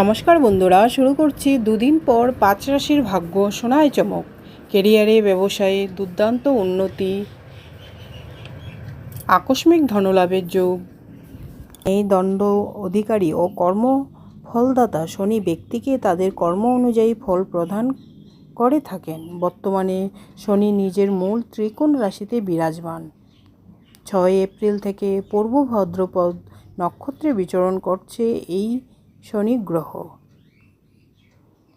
নমস্কার বন্ধুরা, শুরু করছি দুদিন পর পাঁচ রাশির ভাগ্য সোনায় চমক। কেরিয়ারে ব্যবসায়ে দুর্দান্ত উন্নতি, আকস্মিক ধনলাভের যোগ। এই দণ্ড অধিকারী ও কর্ম ফলদাতা শনি ব্যক্তিকে তাদের কর্ম অনুযায়ী ফল প্রদান করে থাকেন। বর্তমানে শনি নিজের মূল ত্রিকোণ রাশিতে বিরাজমান। ছয় এপ্রিল থেকে পূর্ব ভদ্রপদ নক্ষত্রে বিচরণ করছে। এই শনি গ্রহ।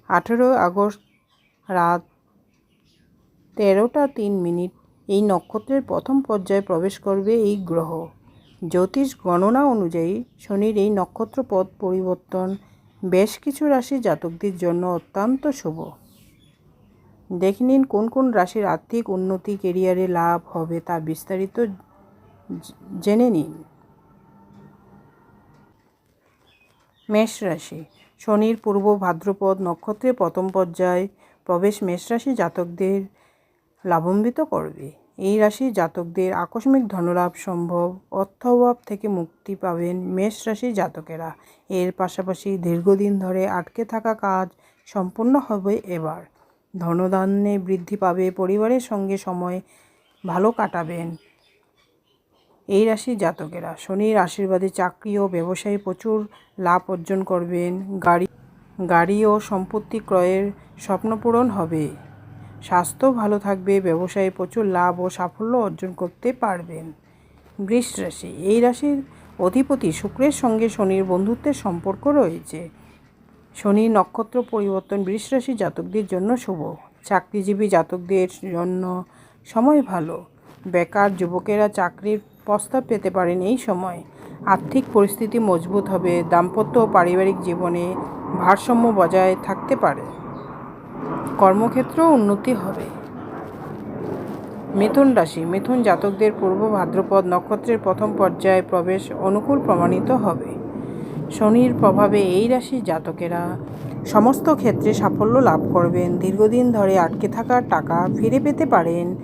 আঠেরো আগস্ট রাত তেরোটা তিন মিনিট। এই নক্ষত্রের প্রথম পর্যায়ে প্রবেশ করবে এই গ্রহ। জ্যোতিষ গণনা অনুযায়ী শনির এই নক্ষত্র পথ পরিবর্তন বেশ কিছু রাশি জাতকদের জন্য অত্যন্ত শুভ। দেখে নিন কোন কোন রাশির আর্থিক উন্নতি কেরিয়ারে লাভ হবে তা বিস্তারিত জেনে নিন। মেষ রাশি। শনির পূর্ব ভাদ্রপদ নক্ষত্রের প্রথম পর্যায়ে প্রবেশ মেষ রাশি জাতকদের লাভান্বিত করবে। এই রাশি জাতকদের আকস্মিক ধনলাভ সম্ভব। অর্থ অভাব থেকে মুক্তি পাবেন মেষ রাশি জাতকেরা। এর পাশাপাশি দীর্ঘদিন ধরে আটকে থাকা কাজ সম্পূর্ণ হবে এবার। ধনধান্যে বৃদ্ধি পাবে পরিবারের সঙ্গে সময় ভালো কাটাবেন। এই রাশির জাতকেরা। শনির আশীর্বাদে চাকরি ও ব্যবসায়ী প্রচুর লাভ অর্জন করবেন। গাড়ি গাড়ি ও সম্পত্তি ক্রয়ের স্বপ্ন পূরণ হবে। স্বাস্থ্য ভালো থাকবে, ব্যবসায়ে প্রচুর লাভ ও সাফল্য অর্জন করতে পারবেন। বৃষ রাশি, এই রাশির অধিপতি শুক্রের সঙ্গে শনির বন্ধুত্বের সম্পর্ক রয়েছে। শনি নক্ষত্র পরিবর্তন বৃষ রাশি জাতকদের জন্য শুভ। চাকরিজীবী জাতকদের জন্য সময় ভালো। বেকার যুবকেরা চাকরির প্রস্তাব পেতে পারেন এই সময়। আর্থিক পরিস্থিতি মজবুত হবে, দাম্পত্য ও পারিবারিক জীবনে ভারসাম্য বজায় থাকতে পারে। কর্মক্ষেত্রেও উন্নতি হবে। মিথুন রাশি, মিথুন জাতকদের পূর্ব ভাদ্রপদ নক্ষত্রের প্রথম পর্যায়ে প্রবেশ অনুকূল প্রমাণিত হবে। শনির প্রভাবে এই রাশির জাতকেরা সমস্ত ক্ষেত্রে সাফল্য লাভ করবেন। দীর্ঘদিন ধরে আটকে থাকা টাকা ফিরে পেতে পারেন।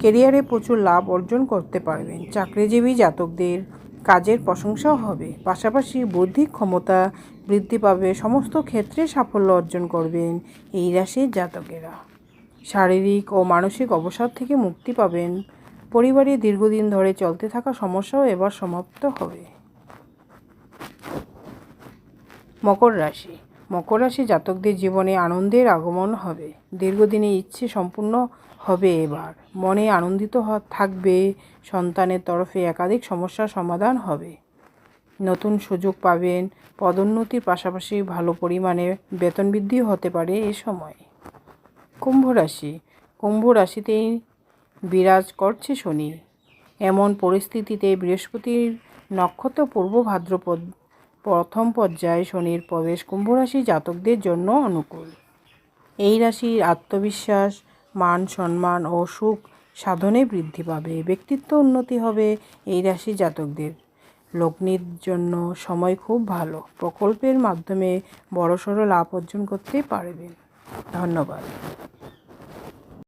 কেরিয়ারে প্রচুর লাভ অর্জন করতে পারবেন। চাকরিজীবী জাতকদের কাজের প্রশংসাও হবে। পাশাপাশি বৌদ্ধিক ক্ষমতা বৃদ্ধি পাবে, সমস্ত ক্ষেত্রে সাফল্য অর্জন করবেন এই রাশির জাতকেরা। শারীরিক ও মানসিক অবসাদ থেকে মুক্তি পাবেন। পরিবারে দীর্ঘদিন ধরে চলতে থাকা সমস্যাও এবার সমাপ্ত হবে। মকর রাশি মকর রাশি জাতকদের জীবনে আনন্দের আগমন হবে। দীর্ঘদিনে ইচ্ছে সম্পূর্ণ হবে এবার। মনে আনন্দিত থাকবে। সন্তানের তরফে একাধিক সমস্যার সমাধান হবে। নতুন সুযোগ পাবেন। পদোন্নতির পাশাপাশি ভালো পরিমাণে বেতন বৃদ্ধিও হতে পারে এ সময়। কুম্ভ রাশি। কুম্ভ রাশিতেই বিরাজ করছে শনি। এমন পরিস্থিতিতে বৃহস্পতির নক্ষত্র পূর্ব ভাদ্রপদ প্রথম পর্যায়ে শনির প্রবেশ কুম্ভ রাশি জাতকদের জন্য অনুকূল। এই রাশির আত্মবিশ্বাস, মান সম্মান ও সুখ সাধনে বৃদ্ধি পাবে, ব্যক্তিত্ব উন্নতি হবে এই রাশি জাতকদের। লগ্নির জন্য সময় খুব ভালো, প্রকল্পের মাধ্যমে বড়সড় লাভ অর্জন করতে পারবেন। ধন্যবাদ।